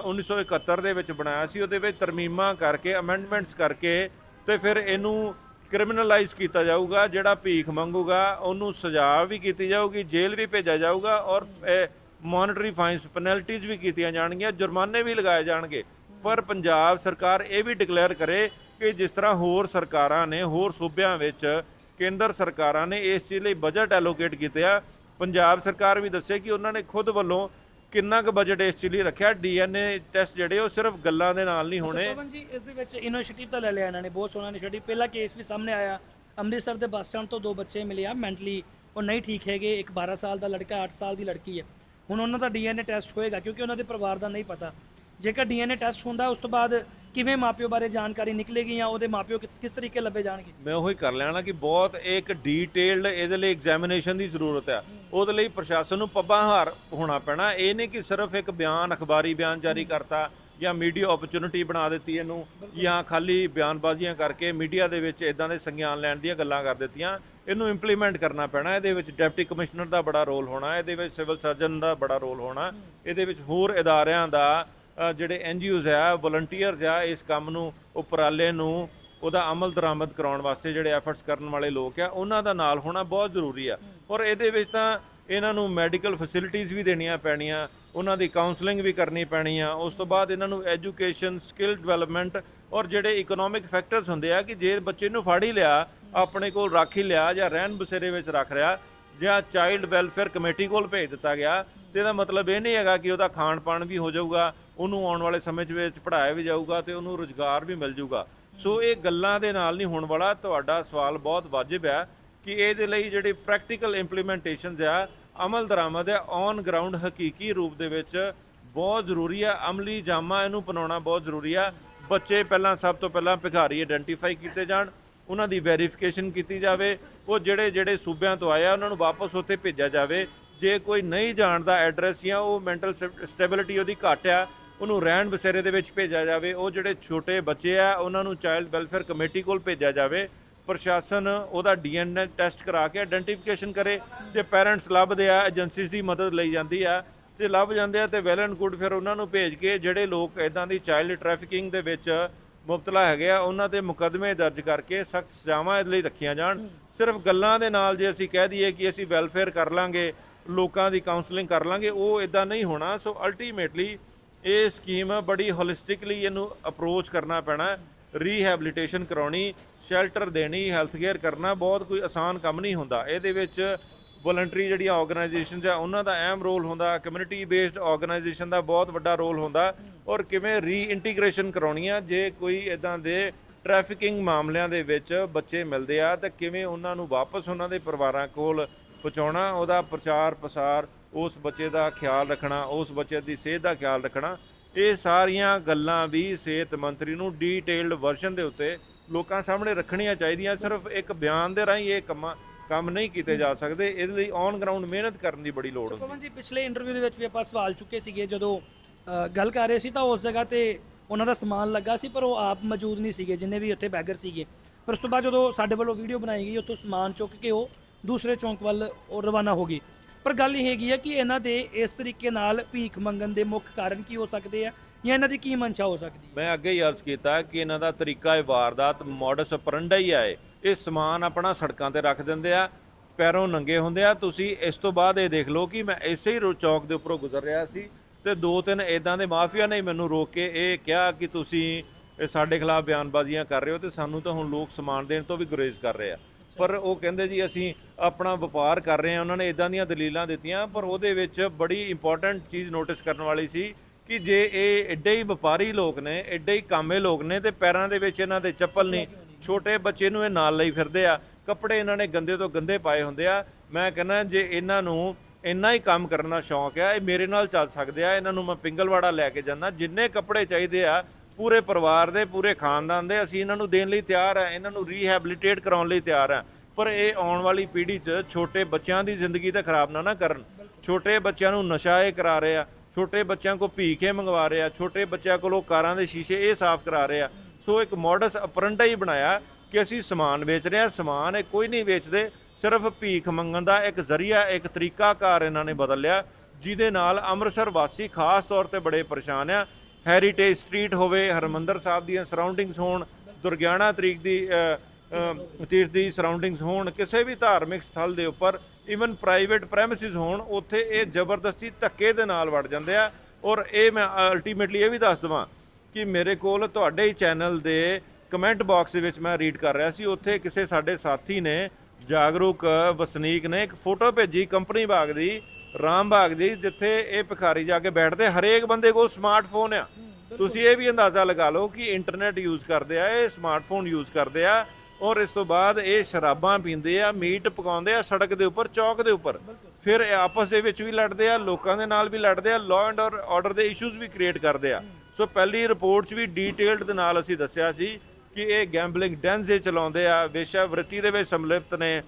1971 ਦੇ ਵਿੱਚ ਬਣਾਇਆ ਸੀ, ਉਹਦੇ ਵਿੱਚ ਤਰਮੀਮਾਂ ਕਰਕੇ ਅਮੈਂਡਮੈਂਟਸ ਕਰਕੇ ਤੇ ਫਿਰ ਇਹਨੂੰ ਕ੍ਰਿਮੀਨਲਾਈਜ਼ ਕੀਤਾ ਜਾਊਗਾ, ਜਿਹੜਾ ਭੀਖ ਮੰਗੂਗਾ, ਉਹਨੂੰ ਸਜ਼ਾ ਵੀ ਕੀਤੀ ਜਾਊਗੀ, ਜੇਲ੍ਹ ਵੀ ਭੇਜਿਆ ਜਾਊਗਾ ਔਰ ਮੋਨਿਟਰੀ ਫਾਈਨਸ ਪੈਨਲਟੀਜ਼ ਵੀ ਕੀਤੀਆਂ ਜਾਣਗੀਆਂ, ਜੁਰਮਾਨੇ ਵੀ ਲਗਾਏ ਜਾਣਗੇ। ਪਰ ਪੰਜਾਬ ਸਰਕਾਰ ਇਹ ਵੀ ਡਿਕਲੇਅਰ ਕਰੇ ਕਿ ਜਿਸ ਤਰ੍ਹਾਂ ਹੋਰ ਸਰਕਾਰਾਂ ਨੇ, ਹੋਰ ਸੂਬਿਆਂ ਵਿੱਚ ਕੇਂਦਰ ਸਰਕਾਰਾਂ ਨੇ ਇਸ ਚੀਜ਼ ਲਈ ਬਜਟ ਐਲੋਕੇਟ ਕੀਤਾ ਪੰਜਾਬ ਸਰਕਾਰ ਵੀ ਦੱਸੇ ਕਿ ਉਹਨਾਂ ਨੇ ਖੁਦ ਵੱਲੋਂ ਕਿੰਨਾ ਕੁ ਬਜਟ ਇਸ ਚੀਜ਼ ਲਈ ਰੱਖਿਆ। ਡੀਐਨਏ ਟੈਸਟ ਜਿਹੜੇ ਉਹ ਸਿਰਫ ਗੱਲਾਂ ਦੇ ਨਾਲ ਨਹੀਂ ਹੋਣੇ। ਪਵਨ ਜੀ, ਇਸ ਦੇ ਵਿੱਚ ਇਨੀਸ਼ੀਏਟਿਵ ਤਾਂ ਲੈ ਲਿਆ ਇਹਨਾਂ ਨੇ, ਬਹੁਤ ਸੋਹਣਾ ਇਨੀਸ਼ੀਏਟਿਵ ਪਹਿਲਾ ਕੇਸ ਵੀ ਸਾਹਮਣੇ ਆਇਆ। ਅੰਮ੍ਰਿਤਸਰ ਦੇ ਬੱਸ ਸਟੈਂਡ ਤੋਂ ਦੋ ਬੱਚੇ ਮਿਲੇ ਆ ਮੈਂਟਲੀ ਉਹ ਨਹੀਂ ਠੀਕ ਹੈਗੇ। ਇੱਕ 12 ਸਾਲ ਦਾ ਲੜਕਾ 8 ਸਾਲ ਦੀ ਲੜਕੀ ਹੈ। ਹੁਣ ਉਹਨਾਂ ਦਾ ਡੀਐਨਏ ਟੈਸਟ ਹੋਏਗਾ ਕਿਉਂਕਿ ਉਹਨਾਂ ਦੇ ਪਰਿਵਾਰ ਦਾ ਨਹੀਂ ਪਤਾ। ਜੇਕਰ ਡੀਐਨਏ ਟੈਸਟ ਹੁੰਦਾ, ਉਸ ਤੋਂ ਬਾਅਦ ਕਿਵੇਂ ਮਾਪਿਓ ਬਾਰੇ ਜਾਣਕਾਰੀ ਨਿਕਲੇਗੀ ਜਾਂ ਉਹਦੇ ਮਾਪਿਓ ਕਿ- ਕਿਸ ਤਰੀਕੇ ਲੱਭੇ ਜਾਣਗੇ? ਮੈਂ ਉਹੀ ਕਰ ਲੈਣਾ ਕਿ ਬਹੁਤ ਇੱਕ ਡੀਟੇਲਡ ਇਹਦੇ ਲਈ ਐਗਜ਼ਾਮੀਨੇਸ਼ਨ ਦੀ ਜ਼ਰੂਰਤ ਹੈ। ਉਹਦੇ ਲਈ ਪ੍ਰਸ਼ਾਸਨ ਨੂੰ ਪੱਬਾਂ ਹਾਰ ਹੋਣਾ ਪੈਣਾ। ਇਹ ਨਹੀਂ ਕਿ ਸਿਰਫ ਇੱਕ ਬਿਆਨ ਅਖਬਾਰੀ ਬਿਆਨ ਜਾਰੀ ਕਰਤਾ ਜਾਂ ਮੀਡੀਆ ਓਪਰਚੁਨਿਟੀ ਬਣਾ ਦਿੱਤੀ ਇਹਨੂੰ ਜਾਂ ਖਾਲੀ ਬਿਆਨਬਾਜ਼ੀਆਂ ਕਰਕੇ ਮੀਡੀਆ ਦੇ ਵਿੱਚ ਇਦਾਂ ਦੇ ਸੰਗਿਆਨ ਲੈਣ ਦੀਆਂ ਗੱਲਾਂ ਕਰ ਦਿੱਤੀਆਂ। ਇਹਨੂੰ ਇੰਪਲੀਮੈਂਟ ਕਰਨਾ ਪੈਣਾ। ਇਹਦੇ ਵਿੱਚ ਡਿਪਟੀ ਕਮਿਸ਼ਨਰ ਦਾ ਬੜਾ ਰੋਲ ਹੋਣਾ। ਇਹਦੇ ਵਿੱਚ ਸਿਵਲ ਸਰਜਨ ਦਾ ਬੜਾ ਰੋਲ ਹੋਣਾ। ਇਹਦੇ ਵਿੱਚ ਹੋਰ ਇਦਾਰਿਆਂ ਦਾ ਅ, ਜਿਹੜੇ ਐਨਜੀਓਜ਼ ਆ ਵਲੰਟੀਅਰਸ ਆ ਇਸ ਕੰਮ ਨੂੰ ਉਪਰਾਲੇ ਨੂੰ ਉਹਦਾ ਅਮਲ ਦਰਾਮਦ ਕਰਾਉਣ ਵਾਸਤੇ ਜਿਹੜੇ ਐਫਰਟਸ ਕਰਨ ਵਾਲੇ ਲੋਕ ਆ ਉਹਨਾਂ ਦਾ ਨਾਲ ਹੋਣਾ ਬਹੁਤ ਜ਼ਰੂਰੀ ਆ। ਔਰ ਇਹਦੇ ਵਿੱਚ ਤਾਂ ਇਹਨਾਂ ਨੂੰ ਮੈਡੀਕਲ ਫੈਸਿਲਿਟੀਆਂ ਵੀ ਦੇਣੀਆਂ ਪੈਣੀਆਂ ਉਹਨਾਂ ਦੀ ਕਾਉਂਸਲਿੰਗ ਵੀ ਕਰਨੀ ਪੈਣੀ ਆ ਉਸ ਤੋਂ ਬਾਅਦ ਇਹਨਾਂ ਨੂੰ ਐਜੂਕੇਸ਼ਨ ਸਕਿੱਲ ਡਿਵੈਲਪਮੈਂਟ ਔਰ ਜਿਹੜੇ ਇਕਨੋਮਿਕ ਫੈਕਟਰਸ ਹੁੰਦੇ ਆ ਕਿ ਜੇ ਬੱਚੇ ਨੂੰ ਫੜ ਹੀ ਲਿਆ ਆਪਣੇ ਕੋਲ ਰੱਖ ਹੀ ਲਿਆ ਜਾਂ ਰਹਿਣ ਬਸੇਰੇ ਵਿੱਚ ਰੱਖ ਰਿਹਾ ਜਾਂ ਚਾਈਲਡ ਵੈਲਫੇਅਰ ਕਮੇਟੀ ਕੋਲ ਭੇਜ ਦਿੱਤਾ ਗਿਆ ਤੇ ਇਹਦਾ ਮਤਲਬ ਇਹ ਨਹੀਂ ਹੈਗਾ ਕਿ ਉਹਦਾ ਖਾਣ ਪਾਣ ਵੀ ਹੋ ਜਾਊਗਾ ਉਹਨੂੰ ਆਉਣ ਵਾਲੇ ਸਮੇਂ 'ਚ ਵਿੱਚ ਪੜ੍ਹਾਇਆ ਵੀ ਜਾਊਗਾ ਤੇ ਉਹਨੂੰ ਰੁਜ਼ਗਾਰ ਵੀ ਮਿਲ ਜਾਊਗਾ ਸੋ ਇਹ ਗੱਲਾਂ ਦੇ ਨਾਲ ਨਹੀਂ ਹੋਣ ਵਾਲਾ। ਤੁਹਾਡਾ ਸਵਾਲ ਬਹੁਤ ਵਾਜਿਬ ਹੈ ਕਿ ਇਹਦੇ ਲਈ ਜਿਹੜੀ ਪ੍ਰੈਕਟੀਕਲ ਇੰਪਲੀਮੈਂਟੇਸ਼ਨਸ ਆ, ਅਮਲ ਦਰਾਮਦ ਹੈ ਔਨ ਗਰਾਊਂਡ ਹਕੀਕੀ ਰੂਪ ਦੇ ਵਿੱਚ ਬਹੁਤ ਜ਼ਰੂਰੀ ਆ। ਅਮਲੀ ਜਾਮਾ ਇਹਨੂੰ ਬਣਾਉਣਾ ਬਹੁਤ ਜ਼ਰੂਰੀ ਆ। ਬੱਚੇ ਪਹਿਲਾਂ ਸਭ ਤੋਂ ਪਹਿਲਾਂ ਭਿਖਾਰੀ ਆਇਡੈਂਟੀਫਾਈ ਕੀਤੇ ਜਾਣ, ਉਹਨਾਂ ਦੀ ਵੈਰੀਫਿਕੇਸ਼ਨ ਕੀਤੀ ਜਾਵੇ। ਉਹ ਜਿਹੜੇ ਜਿਹੜੇ ਸੂਬਿਆਂ ਤੋਂ ਆਇਆ ਉਹਨਾਂ ਨੂੰ ਵਾਪਸ ਉੱਥੇ ਭੇਜਿਆ ਜਾਵੇ। ਜੇ ਕੋਈ ਨਹੀਂ ਜਾਣਦਾ ਐਡਰੈਸ ਜਾਂ ਉਹ ਮੈਂਟਲ ਸਟੇਬਿਲਿਟੀ ਉਹਦੀ ਘੱਟ ਆ ਉਹਨੂੰ ਰਹਿਣ ਬਸੇਰੇ ਦੇ ਵਿੱਚ ਭੇਜਿਆ ਜਾਵੇ। ਉਹ ਜਿਹੜੇ ਛੋਟੇ ਬੱਚੇ ਆ, ਉਹਨਾਂ ਨੂੰ ਚਾਈਲਡ ਵੈਲਫੇਅਰ ਕਮੇਟੀ ਕੋਲ ਭੇਜਿਆ ਜਾਵੇ। ਪ੍ਰਸ਼ਾਸਨ ਉਹਦਾ ਡੀਐਨਏ ਟੈਸਟ ਕਰਾ ਕੇ ਆਇਡੈਂਟੀਫਿਕੇਸ਼ਨ ਕਰੇ ਜੇ ਪੈਰੈਂਟਸ ਲੱਭਦੇ ਆ, ਏਜੰਸੀਜ਼ ਦੀ ਮਦਦ ਲਈ ਜਾਂਦੀ ਆ। ਤੇ ਲੱਭ ਜਾਂਦੇ ਆ ਤੇ ਵੈਲ ਐਂਡ ਗੁੱਡ ਫਿਰ ਉਹਨਾਂ ਨੂੰ ਭੇਜ ਕੇ ਜਿਹੜੇ ਲੋਕ ਇਦਾਂ ਦੀ ਚਾਈਲਡ ਟ੍ਰੈਫਿਕਿੰਗ ਦੇ ਵਿੱਚ ਮੁਬਤਲਾ ਹੈਗੇ ਆ, ਉਹਨਾਂ ਤੇ ਮੁਕੱਦਮੇ ਦਰਜ ਕਰਕੇ ਸਖਤ ਸਜ਼ਾਵਾਂ ਇਹਦੇ ਲਈ ਰੱਖੀਆਂ ਜਾਣ। ਸਿਰਫ ਗੱਲਾਂ ਦੇ ਨਾਲ ਜੇ ਅਸੀਂ ਕਹਿ ਦਈਏ ਕਿ ਅਸੀਂ ਵੈਲਫੇਅਰ ਕਰ ਲਾਂਗੇ, ਲੋਕਾਂ ਦੀ ਕਾਉਂਸਲਿੰਗ ਕਰ ਲਾਂਗੇ, ਉਹ ਇਦਾਂ ਨਹੀਂ ਹੋਣਾ। ਸੋ ਅਲਟੀਮੇਟਲੀ ਇਹ ਸਕੀਮ ਬੜੀ ਹੋਲਿਸਟਿਕਲੀ ਇਹਨੂੰ ਅਪਰੋਚ ਕਰਨਾ ਪੈਣਾ ਰੀਹੈਬਿਲਿਟੇਸ਼ਨ ਕਰਾਉਣੀ ਸ਼ੈਲਟਰ ਦੇਣੀ ਹੈਲਥ ਕੇਅਰ ਕਰਨਾ, ਬਹੁਤ ਕੋਈ ਆਸਾਨ ਕੰਮ ਨਹੀਂ ਹੁੰਦਾ। ਇਹਦੇ ਵਿੱਚ ਵੋਲੰਟਰੀ ਜਿਹੜੀਆਂ ਆਰਗੇਨਾਈਜੇਸ਼ਨਸ ਆ, ਉਹਨਾਂ ਦਾ ਅਹਿਮ ਰੋਲ ਹੁੰਦਾ ਕਮਿਊਨਿਟੀ ਬੇਸਡ ਆਰਗੇਨਾਈਜੇਸ਼ਨ ਦਾ ਬਹੁਤ ਵੱਡਾ ਰੋਲ ਹੁੰਦਾ। ਔਰ ਕਿਵੇਂ ਰੀਇੰਟੀਗ੍ਰੇਸ਼ਨ ਕਰਾਉਣੀ ਆ, ਜੇ ਕੋਈ ਇਦਾਂ ਦੇ ਟ੍ਰੈਫਿਕਿੰਗ ਮਾਮਲਿਆਂ ਦੇ ਵਿੱਚ ਬੱਚੇ ਮਿਲਦੇ ਆ, ਤਾਂ ਕਿਵੇਂ ਉਹਨਾਂ ਨੂੰ ਵਾਪਸ ਉਹਨਾਂ ਦੇ ਪਰਿਵਾਰਾਂ ਕੋਲ ਪਹੁੰਚਾਉਣਾ, ਉਹਦਾ ਪ੍ਰਚਾਰ ਪ੍ਰਸਾਰ ਉਸ ਬੱਚੇ ਦਾ ਖਿਆਲ ਰੱਖਣਾ, ਉਸ ਬੱਚੇ ਦੀ ਸਿਹਤ ਦਾ ਖਿਆਲ ਰੱਖਣਾ, ਇਹ ਸਾਰੀਆਂ ਗੱਲਾਂ ਵੀ ਸਿਹਤ ਮੰਤਰੀ ਨੂੰ ਡੀਟੇਲਡ ਵਰਜ਼ਨ ਦੇ ਉੱਤੇ ਲੋਕਾਂ ਸਾਹਮਣੇ ਰੱਖਣੀਆਂ ਚਾਹੀਦੀਆਂ। ਸਿਰਫ ਇੱਕ ਬਿਆਨ ਦੇ ਰਾਹੀਂ ਇਹ ਕੰਮਾਂ, ਕੰਮ ਨਹੀਂ ਕੀਤੇ ਜਾ ਸਕਦੇ। ਇਹਦੇ ਲਈ ਔਨ ਗਰਾਊਂਡ ਮਿਹਨਤ ਕਰਨ ਦੀ ਬੜੀ ਲੋੜ ਹੁੰਦੀ। ਪਵਨ ਜੀ, ਪਿਛਲੇ ਇੰਟਰਵਿਊ ਦੇ ਵਿੱਚ ਵੀ ਆਪਾਂ ਸਵਾਲ ਚੁੱਕੇ ਸੀਗੇ। ਜਦੋਂ ਗੱਲ ਕਰ ਰਹੇ ਸੀ ਤਾਂ ਉਸ ਜਗ੍ਹਾ ਤੇ ਉਹਨਾਂ ਦਾ ਸਮਾਨ ਲੱਗਾ ਸੀ, ਪਰ ਉਹ ਆਪ ਮੌਜੂਦ ਨਹੀਂ ਸੀਗੇ, ਜਿੰਨੇ ਵੀ ਉੱਥੇ ਬੈਗਰ ਸੀਗੇ। ਪਰ ਉਸ ਤੋਂ ਬਾਅਦ ਜਦੋਂ ਸਾਡੇ ਵੱਲੋਂ ਵੀਡੀਓ ਬਣਾਈ ਗਈ, ਉੱਥੋਂ ਸਮਾਨ ਚੁੱਕ ਕੇ ਉਹ ਦੂਸਰੇ ਚੌਂਕ ਵੱਲ ਉਹ ਰਵਾਨਾ ਹੋ ਗਈ ਪਰ ਗੱਲ ਇਹ ਹੈਗੀ ਹੈ ਕਿ ਇਹਨਾਂ ਦੇ ਇਸ ਤਰੀਕੇ ਨਾਲ ਭੀਖ ਮੰਗਣ ਦੇ ਮੁੱਖ ਕਾਰਨ ਕੀ ਹੋ ਸਕਦੇ ਆ ਜਾਂ ਇਹਨਾਂ ਦੀ ਕੀ ਮਨਸ਼ਾ ਹੋ ਸਕਦੀ ਹੈ ਮੈਂ ਅੱਗੇ ਹੀ ਅਰਜ਼ ਕੀਤਾ ਕਿ ਇਹਨਾਂ ਦਾ ਤਰੀਕਾ ਇਹ ਵਾਰਦਾਤ ਮੋਡਸ ਆਪਰੰਡਾ ਹੀ ਆਏ ਇਹ। ਸਮਾਨ ਆਪਣਾ ਸੜਕਾਂ ਤੇ ਰੱਖ ਦਿੰਦੇ ਆ, ਪੈਰੋਂ ਨੰਗੇ ਹੁੰਦੇ ਆ। ਤੁਸੀਂ ਇਸ ਤੋਂ ਬਾਅਦ ਇਹ ਦੇਖ ਲਓ ਕਿ ਮੈਂ ਇਸੇ ਹੀ ਰੋ- ਚੌਕ ਦੇ ਉੱਪਰੋਂ ਗੁਜ਼ਰ ਰਿਹਾ ਸੀ ਤੇ ਦੋ ਤਿੰਨ ਇਦਾਂ ਦੇ ਮਾਫੀਆ ਨੇ ਮੈਨੂੰ ਰੋਕ ਕੇ ਇਹ ਕਿਹਾ ਕਿ ਤੁਸੀਂ ਸਾਡੇ ਖਿਲਾਫ ਬਿਆਨਬਾਜ਼ੀਆਂ ਕਰ ਰਹੇ ਹੋ ਤੇ ਸਾਨੂੰ ਤਾਂ ਹੁਣ ਲੋਕ ਸਮਾਨ ਦੇਣ ਤੋਂ ਵੀ ਗੁਰੇਜ਼ ਕਰ ਰਹੇ ਆ। ਪਰ ਉਹ ਕਹਿੰਦੇ ਜੀ ਅਸੀਂ ਆਪਣਾ ਵਪਾਰ ਕਰ ਰਹੇ ਹਾਂ, ਉਹਨਾਂ ਨੇ ਇਦਾਂ ਦੀਆਂ ਦਲੀਲਾਂ ਦਿੱਤੀਆਂ, ਪਰ ਉਹਦੇ ਵਿੱਚ ਬੜੀ ਇੰਪੋਰਟੈਂਟ ਚੀਜ਼ ਨੋਟਿਸ ਕਰਨ ਵਾਲੀ ਸੀ ਕਿ ਜੇ ਇਹ ਐਡੇ ਹੀ ਵਪਾਰੀ ਲੋਕ ਨੇ ਐਡੇ ਹੀ ਕਾਮੇ ਲੋਕ ਨੇ ਤੇ ਪੈਰਾਂ ਦੇ ਵਿੱਚ ਇਹਨਾਂ ਦੇ ਚੱਪਲ ਨਹੀਂ, ਛੋਟੇ ਬੱਚੇ ਨੂੰ ਇਹ ਨਾਲ ਲਈ ਫਿਰਦੇ ਆ, ਕੱਪੜੇ ਇਹਨਾਂ ਨੇ ਗੰਦੇ ਤੋਂ ਗੰਦੇ ਪਾਏ ਹੁੰਦੇ ਆ। ਮੈਂ ਕਹਿੰਦਾ ਜੇ ਇਹਨਾਂ ਨੂੰ ਇੰਨਾ ਹੀ ਕੰਮ ਕਰਨ ਦਾ ਸ਼ੌਂਕ ਆ, ਇਹ ਮੇਰੇ ਨਾਲ ਚੱਲ ਸਕਦੇ ਆ, ਇਹਨਾਂ ਨੂੰ ਮੈਂ ਪਿੰਗਲਵਾੜਾ ਲੈ ਕੇ ਜਾਂਦਾ, ਜਿੰਨੇ ਕੱਪੜੇ ਚਾਹੀਦੇ ਆ ਪੂਰੇ ਪਰਿਵਾਰ ਦੇ, ਪੂਰੇ ਖਾਨਦਾਨ ਦੇ, ਅਸੀਂ ਇਹਨਾਂ ਨੂੰ ਦੇਣ ਲਈ ਤਿਆਰ ਆ ਇਹਨਾਂ ਨੂੰ ਰੀਹੈਬਿਲਿਟੇਟ ਕਰਾਉਣ ਲਈ ਤਿਆਰ ਆ ਪਰ ਇਹ ਆਉਣ ਵਾਲੀ ਪੀੜ੍ਹੀ 'ਚ ਛੋਟੇ ਬੱਚਿਆਂ ਦੀ ਜ਼ਿੰਦਗੀ ਤਾਂ ਖਰਾਬ ਨਾ ਨਾ ਕਰਨ। ਛੋਟੇ ਬੱਚਿਆਂ ਨੂੰ ਨਸ਼ਾ ਇਹ ਕਰਾ ਰਹੇ ਆ ਛੋਟੇ ਬੱਚਿਆਂ ਕੋ ਭੀਖੇ ਮੰਗਵਾ ਰਹੇ ਆ ਛੋਟੇ ਬੱਚਿਆਂ ਕੋਲੋਂ ਕਾਰਾਂ ਦੇ ਸ਼ੀਸ਼ੇ ਇਹ ਸਾਫ਼ ਕਰਾ ਰਹੇ। ਆ ਸੋ ਇੱਕ ਮੋਡਸ ਅਪਰੰਟਾ ਹੀ ਬਣਾਇਆ ਕਿ ਅਸੀਂ ਸਮਾਨ ਵੇਚ ਰਹੇ ਆ ਸਮਾਨ ਇਹ ਕੋਈ ਨਹੀਂ ਵੇਚਦੇ, ਸਿਰਫ ਭੀਖ ਮੰਗਣ ਦਾ ਇੱਕ ਜ਼ਰੀਆ, ਇੱਕ ਤਰੀਕਾਕਾਰ ਇਹਨਾਂ ਨੇ ਬਦਲ ਲਿਆ, ਜਿਹਦੇ ਨਾਲ ਅੰਮ੍ਰਿਤਸਰ ਵਾਸੀ ਖਾਸ ਤੌਰ ਤੇ ਬੜੇ ਪਰੇਸ਼ਾਨ ਆ। ਹੈਰੀਟੇਜ ਸਟਰੀਟ ਹੋਵੇ, ਹਰਮੰਦਰ ਸਾਹਿਬ ਦੀਆਂ ਸਰਾਊਂਡਿੰਗਸ ਹੋਣ, ਦੁਰਗਿਆਣਾ ਤਰੀਕ ਦੀ ਤੀਰਥ ਦੀ ਸਰਾਊਂਡਿੰਗਸ ਹੋਣ, ਕਿਸੇ ਵੀ ਧਾਰਮਿਕ ਸਥਲ ਦੇ ਉੱਪਰ ਇਵਨ ਪ੍ਰਾਈਵੇਟ ਪ੍ਰੈਮਿਸਿਸ ਹੋਣ, ਉੱਥੇ ਇਹ ਜ਼ਬਰਦਸਤੀ ਧੱਕੇ ਦੇ ਨਾਲ ਵੜ ਜਾਂਦੇ ਆ। ਔਰ ਇਹ ਮੈਂ ਅਲਟੀਮੇਟਲੀ ਇਹ ਵੀ ਦੱਸ ਦਵਾਂ ਕਿ ਮੇਰੇ ਕੋਲ ਤੁਹਾਡੇ ਹੀ ਚੈਨਲ ਦੇ ਕਮੈਂਟ ਬਾਕਸ ਦੇ ਵਿੱਚ ਮੈਂ ਰੀਡ ਕਰ ਰਿਹਾ ਸੀ। ਉੱਥੇ ਕਿਸੇ ਸਾਡੇ ਸਾਥੀ ਨੇ, ਜਾਗਰੂਕ ਵਸਨੀਕ ਨੇ, ਇੱਕ ਫੋਟੋ ਭੇਜੀ ਕੰਪਨੀ ਬਾਗ ਦੀ ਰਾਮ ਬਾਗ ਦੀ ਜਿੱਥੇ ਇਹ ਭਿਖਾਰੀ ਜਾ ਕੇ ਬੈਠਦੇ ਹਰੇਕ ਬੰਦੇ ਕੋਲ ਸਮਾਰਟਫੋਨ ਆ। ਤੁਸੀਂ ਇਹ ਵੀ ਅੰਦਾਜ਼ਾ ਲਗਾ ਲਓ ਕਿ ਇੰਟਰਨੈਟ ਯੂਜ਼ ਕਰਦੇ ਆ ਇਹ ਸਮਾਰਟਫੋਨ ਯੂਜ਼ ਕਰਦੇ ਆ ਔਰ ਇਸ ਤੋਂ ਬਾਅਦ ਇਹ ਸ਼ਰਾਬਾਂ ਪੀਂਦੇ ਆ ਮੀਟ ਪਕਾਉਂਦੇ ਆ ਸੜਕ ਦੇ ਉੱਪਰ ਚੌਕ ਦੇ ਉੱਪਰ। ਫਿਰ ਆਪਸ ਦੇ ਵਿੱਚ ਵੀ ਲੜਦੇ ਆ ਲੋਕਾਂ ਦੇ ਨਾਲ ਵੀ ਲੜਦੇ ਆ ਲਾਅ ਐਂਡ ਆਰਡਰ ਦੇ ਇਸ਼ੂਜ਼ ਵੀ ਕ੍ਰੀਏਟ ਕਰਦੇ ਆ। ਸੋ ਪਹਿਲੀ ਰਿਪੋਰਟ 'ਚ ਵੀ ਡੀਟੇਲਡ ਦੇ ਨਾਲ ਅਸੀਂ ਦੱਸਿਆ ਸੀ ਕਿ ਇਹ ਗੈਂਬਲਿੰਗ ਇਹ ਚਲਾਉਂਦੇ ਆ ਵੇਸ਼ਾ ਵਰਤੀ ਦੇ ਵਿੱਚ ਸੰਲਿਪਤ ਨੇ।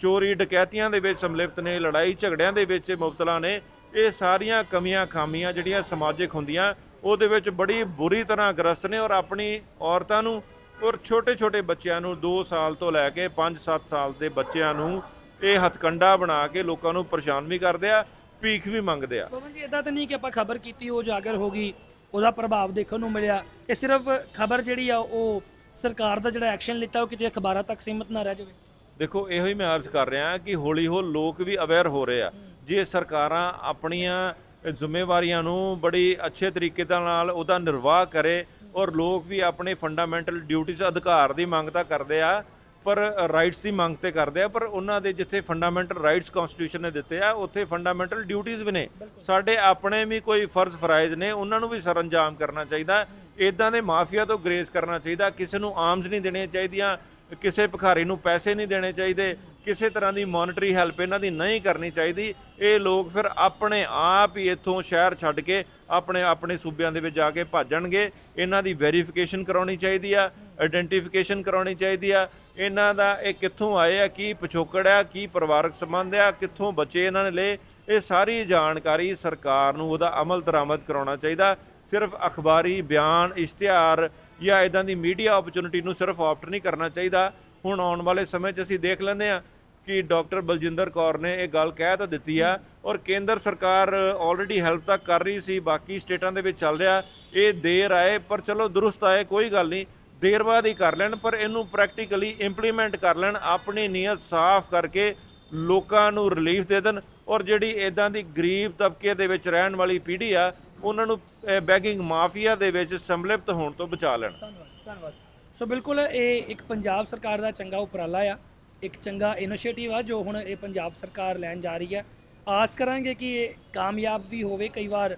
ਚੋਰੀ ਡਕੈਤੀਆਂ ਦੇ ਵਿੱਚ ਸੰਲਿਪਤ ਨੇ, ਲੜਾਈ ਝਗੜਿਆਂ ਦੇ ਵਿੱਚ ਮੁਬਤਲਾ ਨੇ। ਇਹ ਸਾਰੀਆਂ ਕਮੀਆਂ ਖਾਮੀਆਂ ਜਿਹੜੀਆਂ ਸਮਾਜਿਕ ਹੁੰਦੀਆਂ, ਉਹਦੇ ਵਿੱਚ ਬੜੀ ਬੁਰੀ ਤਰ੍ਹਾਂ ਗ੍ਰਸਤ ਨੇ ਔਰ ਆਪਣੀ ਔਰਤਾਂ ਨੂੰ ਔਰ ਛੋਟੇ-ਛੋਟੇ ਬੱਚਿਆਂ ਨੂੰ 2 ਸਾਲ ਤੋਂ ਲੈ ਕੇ 5-7 ਸਾਲ ਦੇ ਬੱਚਿਆਂ ਨੂੰ ਇਹ ਹਥਕੰਡਾ ਬਣਾ ਕੇ ਲੋਕਾਂ ਨੂੰ ਪਰੇਸ਼ਾਨ ਵੀ ਕਰਦੇ ਆ, ਭੀਖ ਵੀ ਮੰਗਦੇ ਆ। ਪਵਨ ਜੀ ਇਦਾਂ ਤਾਂ ਨਹੀਂ ਕਿ ਆਪਾਂ ਖਬਰ ਕੀਤੀ, ਉਹ ਉਜਾਗਰ ਹੋ ਗਈ, ਉਹਦਾ ਪ੍ਰਭਾਵ ਦੇਖਣ ਨੂੰ ਮਿਲਿਆ ਇਹ ਸਿਰਫ ਖਬਰ ਜਿਹੜੀ ਆ, ਉਹ ਸਰਕਾਰ ਦਾ ਜਿਹੜਾ ਐਕਸ਼ਨ ਲਿੱਤਾ, ਉਹ ਕਿਤੇ ਅਖਬਾਰਾਂ ਤੱਕ ਸੀਮਤ ਨਾ ਰਹਿ ਜਾਵੇ। ਦੇਖੋ, ਇਹੋ ਹੀ ਮੈਂ ਅਰਜ਼ ਕਰ ਰਿਹਾ ਕਿ ਹੌਲੀ ਹੌਲੀ ਲੋਕ ਵੀ ਅਵੇਅਰ ਹੋ ਰਹੇ ਆ। ਜੇ ਸਰਕਾਰਾਂ ਆਪਣੀਆਂ ਜ਼ਿੰਮੇਵਾਰੀਆਂ ਨੂੰ ਬੜੀ ਅੱਛੇ ਤਰੀਕੇ ਦੇ ਨਾਲ ਉਹਦਾ ਨਿਰਵਾਹ ਕਰੇ ਔਰ ਲੋਕ ਵੀ ਆਪਣੇ ਫੰਡਾਮੈਂਟਲ ਡਿਊਟੀਆਂ ਅਧਿਕਾਰ ਦੀ ਮੰਗ ਤਾਂ ਕਰਦੇ ਆ, ਪਰ ਰਾਈਟਸ ਦੀ ਮੰਗ ਤੇ ਕਰਦੇ ਆ, ਪਰ ਉਹਨਾਂ ਦੇ ਜਿੱਥੇ ਫੰਡਾਮੈਂਟਲ ਰਾਈਟਸ ਕਨਸਟੀਟਿਊਸ਼ਨ ਨੇ ਦਿੱਤੇ ਆ, ਉੱਥੇ ਫੰਡਾਮੈਂਟਲ ਡਿਊਟੀਆਂ ਵੀ ਨੇ। ਸਾਡੇ ਆਪਣੇ ਵੀ ਕੋਈ ਫਰਜ਼ ਫਰਾਇਜ਼ ਨੇ, ਉਹਨਾਂ ਨੂੰ ਵੀ ਸਰੰਜਾਮ ਕਰਨਾ ਚਾਹੀਦਾ। ਇਦਾਂ ਦੇ ਮਾਫੀਆ ਤੋਂ ਗ੍ਰੇਸ ਕਰਨਾ ਚਾਹੀਦਾ, ਕਿਸੇ ਨੂੰ ਆਰਮਸ ਨਹੀਂ ਦੇਣੀਆਂ ਚਾਹੀਦੀਆਂ। ਕਿਸੇ ਭਿਖਾਰੀ ਨੂੰ ਪੈਸੇ ਨਹੀਂ ਦੇਣੇ ਚਾਹੀਦੇ, ਕਿਸੇ ਤਰ੍ਹਾਂ ਦੀ ਮੋਨਿਟਰੀ ਹੈਲਪ ਇਹਨਾਂ ਦੀ ਨਹੀਂ ਕਰਨੀ ਚਾਹੀਦੀ। ਇਹ ਲੋਕ ਫਿਰ ਆਪਣੇ ਆਪ ਹੀ ਇੱਥੋਂ ਸ਼ਹਿਰ ਛੱਡ ਕੇ ਆਪਣੇ ਆਪਣੇ ਸੂਬਿਆਂ ਦੇ ਵਿੱਚ ਜਾ ਕੇ ਭਾਜਣਗੇ। ਇਹਨਾਂ ਦੀ ਵੈਰੀਫਿਕੇਸ਼ਨ ਕਰਾਉਣੀ ਚਾਹੀਦੀ ਆ ਆਇਡੈਂਟੀਫਿਕੇਸ਼ਨ ਕਰਾਉਣੀ ਚਾਹੀਦੀ ਆ। ਇਹਨਾਂ ਦਾ ਇਹ ਕਿੱਥੋਂ ਆਏ ਆ, ਕੀ ਪਿਛੋਕੜ ਆ, ਕੀ ਪਰਿਵਾਰਕ ਸੰਬੰਧ ਆ, ਕਿੱਥੋਂ ਬੱਚੇ ਇਹਨਾਂ ਨੇ ਲਏ, ਇਹ ਸਾਰੀ ਜਾਣਕਾਰੀ ਸਰਕਾਰ ਨੂੰ ਉਹਦਾ ਅਮਲ ਦਰਾਮਦ ਕਰਾਉਣਾ ਚਾਹੀਦਾ। ਸਿਰਫ ਅਖਬਾਰੀ ਬਿਆਨ, ਇਸ਼ਤਿਹਾਰ ਜਾਂ ਇਦਾਂ ਦੀ ਮੀਡੀਆ ਓਪਰਚੁਨਿਟੀ ਨੂੰ ਸਿਰਫ ਆਪਟ ਨਹੀਂ ਕਰਨਾ ਚਾਹੀਦਾ। ਹੁਣ ਆਉਣ ਵਾਲੇ ਸਮੇਂ 'ਚ ਅਸੀਂ ਦੇਖ ਲੈਂਦੇ ਆ ਕਿ ਡਾਕਟਰ ਬਲਜਿੰਦਰ ਕੌਰ ਨੇ ਇਹ ਗੱਲ ਕਹਿ ਤਾਂ ਦਿੱਤੀ ਆ ਔਰ ਕੇਂਦਰ ਸਰਕਾਰ ਆਲਰੇਡੀ ਹੈਲਪ ਤਾਂ ਕਰ ਰਹੀ ਸੀ, ਬਾਕੀ ਸਟੇਟਾਂ ਦੇ ਵਿੱਚ ਚੱਲ ਰਿਹਾ। ਇਹ ਦੇਰ ਆਏ ਪਰ ਚਲੋ ਦਰੁਸਤ ਆਏ ਕੋਈ ਗੱਲ ਨਹੀਂ। ਦੇਰ ਬਾਅਦ ਹੀ ਕਰ ਲੈਣ, ਪਰ ਇਹਨੂੰ ਪ੍ਰੈਕਟੀਕਲੀ ਇੰਪਲੀਮੈਂਟ ਕਰ ਲੈਣ, ਆਪਣੀ ਨੀਅਤ ਸਾਫ਼ ਕਰਕੇ ਲੋਕਾਂ ਨੂੰ ਰਿਲੀਫ ਦੇ ਦੇਣ। ਔਰ ਜਿਹੜੀ ਇਦਾਂ ਦੀ ਗਰੀਬ ਤਬਕੇ ਦੇ ਵਿੱਚ ਰਹਿਣ ਵਾਲੀ ਪੀੜ੍ਹੀ ਆ ਉਹਨਾਂ ਨੂੰ ਬੈਗਿੰਗ ਮਾਫੀਆ ਦੇ ਵਿੱਚ ਸੰਮਿਲਿਤ ਹੋਣ ਤੋਂ ਬਚਾ ਲੈਣ। ਧੰਨਵਾਦ ਧੰਨਵਾਦ। ਸੋ ਬਿਲਕੁਲ ਇਹ ਇੱਕ ਪੰਜਾਬ ਸਰਕਾਰ ਦਾ ਚੰਗਾ ਉਪਰਾਲਾ ਆ। ਇੱਕ ਚੰਗਾ ਇਨੀਸ਼ੀਏਟਿਵ ਆ ਜੋ ਹੁਣ ਇਹ ਪੰਜਾਬ ਸਰਕਾਰ ਲੈਣ ਜਾ ਰਹੀ ਹੈ ਆਸ ਕਰਾਂਗੇ ਕਿ ਇਹ ਕਾਮਯਾਬ ਵੀ ਹੋਵੇ। ਕਈ ਵਾਰ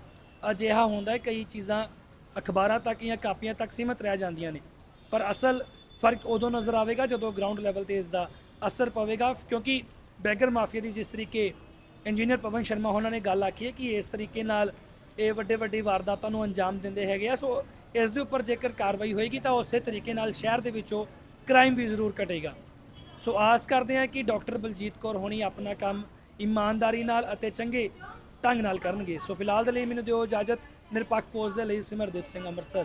ਅਜਿਹਾ ਹੁੰਦਾ ਹੈ, ਕਈ ਚੀਜ਼ਾਂ ਅਖਬਾਰਾਂ ਤੱਕ ਜਾਂ ਕਾਪੀਆਂ ਤੱਕ ਸੀਮਤ ਰਹਿ ਜਾਂਦੀਆਂ ਨੇ। ਪਰ ਅਸਲ ਫ਼ਰਕ ਉਦੋਂ ਨਜ਼ਰ ਆਵੇਗਾ ਜਦੋਂ ਗਰਾਊਂਡ ਲੈਵਲ ਤੇ ਇਸ ਦਾ ਅਸਰ ਪਵੇਗਾ, ਕਿਉਂਕਿ ਬੈਗਰ ਮਾਫੀਆ ਦੀ ਜਿਸ ਤਰੀਕੇ ਇੰਜੀਨੀਅਰ ਪਵਨ ਸ਼ਰਮਾ ਉਹਨਾਂ ਨੇ ਗੱਲ ਆਖੀ ਹੈ ਕਿ ਇਸ ਤਰੀਕੇ ਨਾਲ ਇਹ ਵੱਡੇ ਵੱਡੇ ਵਾਰਦਾਤਾਂ ਨੂੰ ਅੰਜਾਮ ਦਿੰਦੇ ਹੈਗੇ ਆ। ਸੋ ਇਸ ਦੇ ਉੱਪਰ ਜੇਕਰ ਕਾਰਵਾਈ ਹੋਏਗੀ ਤਾਂ ਉਸੇ ਤਰੀਕੇ ਨਾਲ ਸ਼ਹਿਰ ਦੇ ਵਿੱਚੋਂ ਕ੍ਰਾਈਮ ਵੀ ਜ਼ਰੂਰ ਘਟੇਗਾ। ਸੋ ਆਸ ਕਰਦੇ ਹਾਂ ਕਿ ਡਾਕਟਰ ਬਲਜੀਤ ਕੌਰ ਹੋਣੀ ਆਪਣਾ ਕੰਮ ਇਮਾਨਦਾਰੀ ਨਾਲ ਅਤੇ ਚੰਗੇ ਢੰਗ ਨਾਲ ਕਰਨਗੇ। ਸੋ ਫਿਲਹਾਲ ਦੇ ਲਈ ਮੈਨੂੰ ਦਿਓ ਇਜਾਜ਼ਤ। ਨਿਰਪੱਖ ਪੋਸਟ ਦੇ ਲਈ ਸਿਮਰਦੀਪ ਸਿੰਘ ਅੰਮ੍ਰਿਤਸਰ।